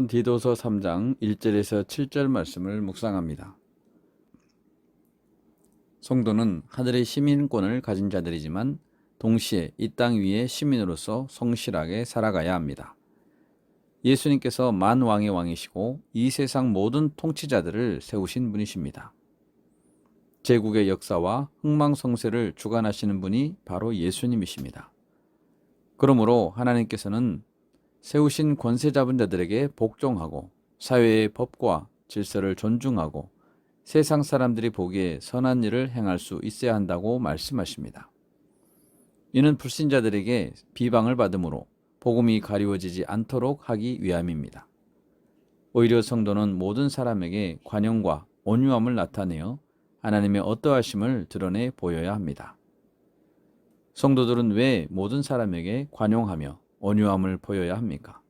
디도서 3장 1절에서 7절 말씀을 묵상합니다. 성도는 하늘의 시민권을 가진 자들이지만 동시에 이 땅 위의 시민으로서 성실하게 살아가야 합니다. 예수님께서 만 왕의 왕이시고 이 세상 모든 통치자들을 세우신 분이십니다. 제국의 역사와 흥망성쇠를 주관하시는 분이 바로 예수님이십니다. 그러므로 하나님께서는 세우신 권세 잡은 자들에게 복종하고 사회의 법과 질서를 존중하고 세상 사람들이 보기에 선한 일을 행할 수 있어야 한다고 말씀하십니다. 이는 불신자들에게 비방을 받으므로 복음이 가리워지지 않도록 하기 위함입니다. 오히려 성도는 모든 사람에게 관용과 온유함을 나타내어 하나님의 어떠하심을 드러내 보여야 합니다. 성도들은 왜 모든 사람에게 관용하며 온유함을 보여야 합니까?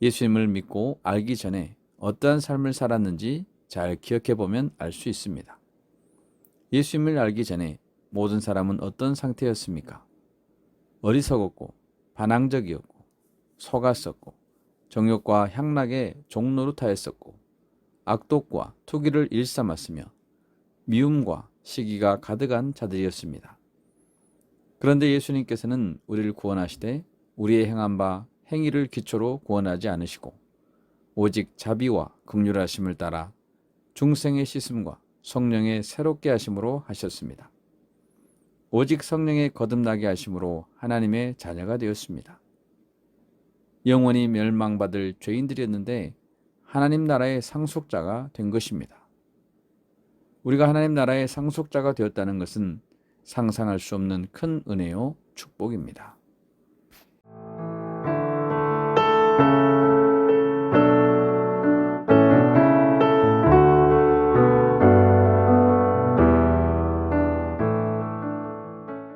예수님을 믿고 알기 전에 어떠한 삶을 살았는지 잘 기억해 보면 알 수 있습니다. 예수님을 알기 전에 모든 사람은 어떤 상태였습니까? 어리석었고 반항적이었고 속았었고 정욕과 향락에 종노릇하였었고 악독과 투기를 일삼았으며 미움과 시기가 가득한 자들이었습니다. 그런데 예수님께서는 우리를 구원하시되 우리의 행한 바 행위를 기초로 구원하지 않으시고 오직 자비와 극률하심을 따라 중생의 씻음과 성령의 새롭게 하심으로 하셨습니다. 오직 성령의 거듭나게 하심으로 하나님의 자녀가 되었습니다. 영원히 멸망받을 죄인들이었는데 하나님 나라의 상속자가 된 것입니다. 우리가 하나님 나라의 상속자가 되었다는 것은 상상할 수 없는 큰 은혜요 축복입니다.